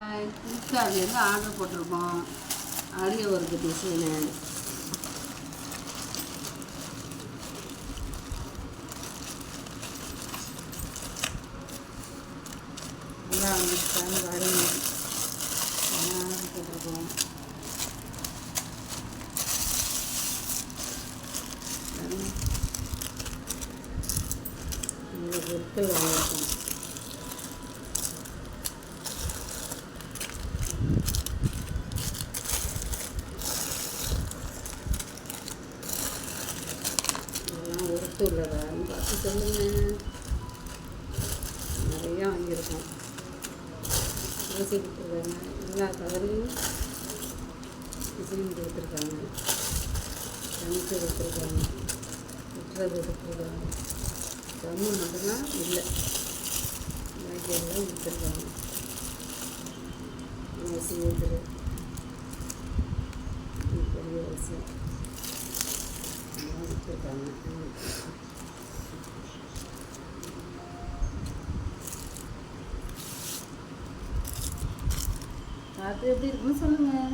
ஃப்ளிப்கார்ட்லேருந்து order போட்டிருக்கோம்? அரிய work design நல்லா வந்துட்டாங்க பாருங்க ஆர்டர் போட்டிருக்கோம்? பாருங்க. இந்த பொருட்கள் வாங்கியிருக்கோம் இதெல்லாம் உள்ளதான்னு பார்த்து சொல்லுங்க. நிறையா வாங்கியிருக்கோம். ஊசி கொடுத்துருக்காங்க. எல்லா கலர்லையும் டிசைன் கொடுத்துருக்காங்க. கணிச்சு கொடுத்துருக்காங்க. குட்டுறது கொடுத்துருக்காங்க. ஜம்மு மட்டும்தான் இல்லை. பாக்கி எல்லாம் கொடுத்துருக்காங்க. ஊசி ஊத்துரு பெரிய ஊசி எல்லாம் கொடுத்துருக்காங்க அது எப்படி இருக்குன்னு சொல்லுங்கள்